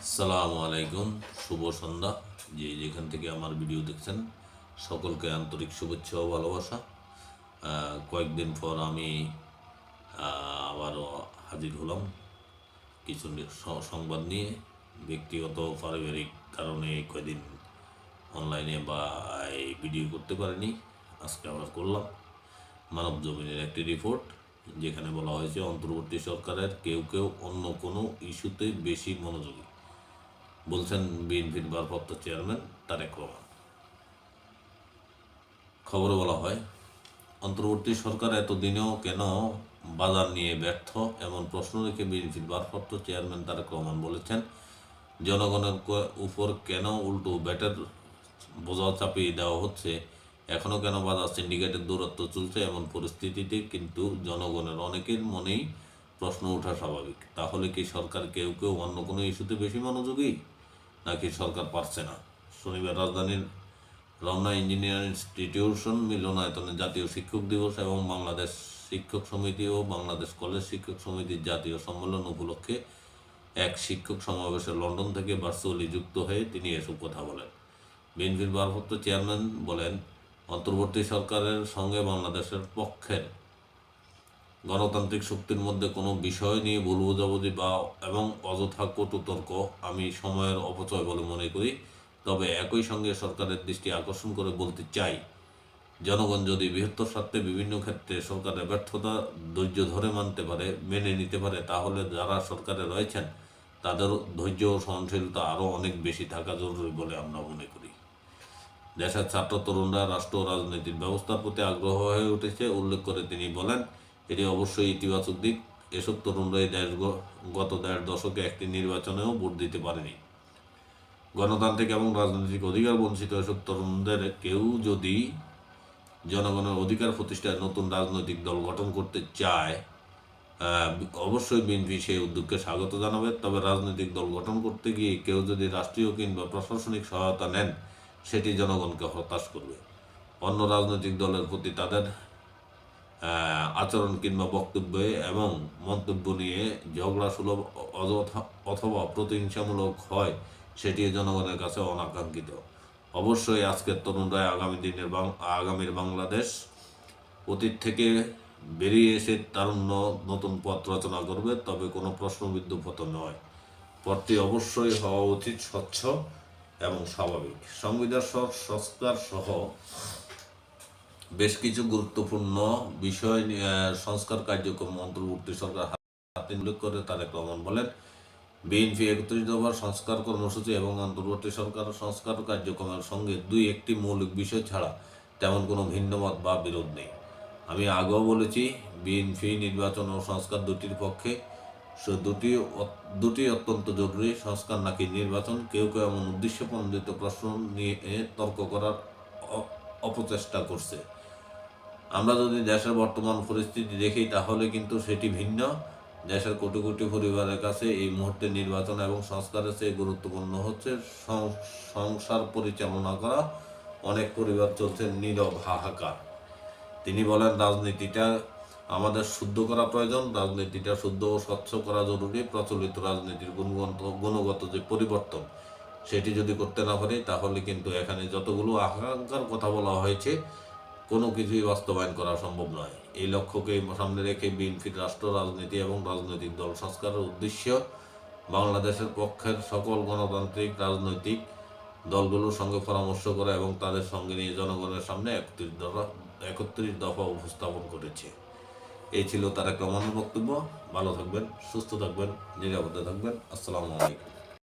আসসালামু আলাইকুম, শুভ সন্ধ্যা। যে যেখান থেকে আমার ভিডিও দেখছেন, সকলকে আন্তরিক শুভেচ্ছা ও ভালোবাসা। কয়েকদিন পর আমি আবারও হাজির হলাম কিছু সংবাদ নিয়ে। ব্যক্তিগত পারিবারিক কারণে কয়েকদিন অনলাইনে বা এই ভিডিও করতে পারিনি, আজকে আবার করলাম। মানব জমিনের একটি রিপোর্ট যেখানে বলা হয়েছে, অন্তর্বর্তী সরকারের কেউ কেউ অন্য কোনো ইস্যুতে বেশি মনোযোগী। বলছেন বিএনপির ভারপ্রাপ্ত চেয়ারম্যান তারেক রহমান। খবরে বলা হয়, অন্তর্বর্তী সরকার এতদিনেও কেন বাজার নিয়ে ব্যর্থ এমন প্রশ্ন রেখে বিএনপির ভারপ্রাপ্ত চেয়ারম্যান তারেক রহমান বলেছেন, জনগণের উপর কেন উল্টো ব্যাটের বোঝা চাপিয়ে দেওয়া হচ্ছে এখনও কেন বাজার সিন্ডিকেটের দূরত্ব চলছে এমন পরিস্থিতিতে কিন্তু জনগণের অনেকের মনেই প্রশ্ন ওঠা স্বাভাবিক। তাহলে কি সরকার কেউ কেউ অন্য কোনো ইস্যুতে বেশি মনোযোগী? নাকি সরকার পারছে না? শনিবার রাজধানীর রমনা ইঞ্জিনিয়ারিং ইনস্টিটিউশন মিলনায়তনে জাতীয় শিক্ষক দিবস এবং বাংলাদেশ শিক্ষক সমিতি ও বাংলাদেশ কলেজ শিক্ষক সমিতির জাতীয় সম্মেলন উপলক্ষে এক শিক্ষক সমাবেশে লন্ডন থেকে ভার্চুয়ালি যুক্ত হয়ে তিনি এসব কথা বলেন। বিএনপির ভারপ্রাপ্ত চেয়ারম্যান বলেন, অন্তর্বর্তী সরকারের সঙ্গে বাংলাদেশের পক্ষের গণতান্ত্রিক শক্তির মধ্যে কোনো বিষয় নিয়ে ভুল বোঝাবুঝি বা এবং অযথা কটু তর্ক আমি সময়ের অপচয় বলে মনে করি। তবে একই সঙ্গে সরকারের দৃষ্টি আকর্ষণ করে বলতে চাই, জনগণ যদি বৃহত্তর স্বার্থে বিভিন্ন ক্ষেত্রে সরকারের ব্যর্থতা ধৈর্য ধরে মানতে পারে, মেনে নিতে পারে, তাহলে যারা সরকারে রয়েছেন তাদের ধৈর্য ও সহনশীলতা আরও অনেক বেশি থাকা জরুরি বলে আমরা মনে করি। দেশের ছাত্র, তরুণরা রাষ্ট্র ও রাজনৈতিক ব্যবস্থার প্রতি আগ্রহ হয়ে উঠেছে, উল্লেখ করে তিনি বলেন এটি অবশ্যই ইতিবাচক দিক। এসব তরুণরা এই দেশ গত দেড় দশকে একটি নির্বাচনেও ভোট দিতে পারেনি। গণতান্ত্রিক এবং রাজনৈতিক অধিকার বঞ্চিত এসব তরুণদের কেউ যদি জনগণের অধিকার প্রতিষ্ঠায় নতুন রাজনৈতিক দল গঠন করতে চায় অবশ্যই বিএনপি সেই উদ্যোগকে স্বাগত জানাবে। তবে রাজনৈতিক দল গঠন করতে গিয়ে কেউ যদি রাষ্ট্রীয় কিংবা প্রশাসনিক সহায়তা নেন, সেটি জনগণকে হতাশ করবে। অন্য রাজনৈতিক দলের প্রতি তাদের আচরণ কিংবা বক্তব্যে এবং মন্তব্য নিয়ে ঝগড়া সুলভ অথবা প্রতিহিংসামূলক হয়, সেটি জনগণের কাছে অনাকাঙ্ক্ষিত। অবশ্যই আজকের তরুণরা আগামী দিনের আগামীর বাংলাদেশ অতীত থেকে বেরিয়ে এসে তারুণ্য নতুন পথ রচনা করবে, তবে কোনো প্রশ্নবিদ্ধ পথ নয়। পথটি অবশ্যই হওয়া উচিত স্বচ্ছ এবং স্বাভাবিক। সংবিধান সংস্কার সহ বেশ কিছু গুরুত্বপূর্ণ বিষয় সংস্কার কার্যক্রম অন্তর্বর্তী সরকার হাতে উল্লেখ করে তারেক রহমান বলেন, বিএনপি একত্রিশ দফার সংস্কার কর্মসূচি এবং অন্তর্বর্তী সরকার সংস্কার কার্যক্রমের সঙ্গে দুই একটি মৌলিক বিষয় ছাড়া তেমন কোনো ভিন্নমত বা বিরোধ নেই। আমি আগেও বলেছি, বিএনপি নির্বাচন ও সংস্কার দুটির পক্ষে দুটি দুটি অত্যন্ত জরুরি সংস্কার নাকি নির্বাচন, কেউ কেউ এমন উদ্দেশ্য প্রণোদিত প্রশ্ন নিয়ে তর্ক করার অপচেষ্টা করছে। আমরা যদি দেশের বর্তমান পরিস্থিতি দেখি, তাহলে কিন্তু সেটি ভিন্ন। দেশের কোটি কোটি পরিবারের কাছে এই মুহূর্তে নির্বাচন এবং সংস্কারের চেয়ে গুরুত্বপূর্ণ হচ্ছে সংসার পরিচালনা করা। অনেক পরিবার চলছে নীরব হাহাকার। তিনি বলেন, রাজনীতিটা আমাদের শুদ্ধ করা প্রয়োজন, রাজনীতিটা শুদ্ধ ও স্বচ্ছ করা জরুরি, প্রচলিত রাজনীতির গুণগত গুণগত যে পরিবর্তন, সেটি যদি করতে না পারি, তাহলে কিন্তু এখানে যতগুলো আকাঙ্ক্ষার কথা বলা হয়েছে কোনো কিছুই বাস্তবায়ন করা সম্ভব নয়। এই লক্ষ্যকে সামনে রেখে বিএনপির রাষ্ট্র, রাজনীতি এবং রাজনৈতিক দল সংস্কারের উদ্দেশ্য বাংলাদেশের পক্ষের সকল গণতান্ত্রিক, রাজনৈতিক দলগুলোর সঙ্গে পরামর্শ করা এবং তাদের সঙ্গে নিয়ে জনগণের সামনে একত্রিশ দফা একত্রিশ দফা উপস্থাপন করেছে। এই ছিল তারেক রহমানের বক্তব্য। ভালো থাকবেন, সুস্থ থাকবেন, নিরাপদে থাকবেন। আসসালামু আলাইকুম।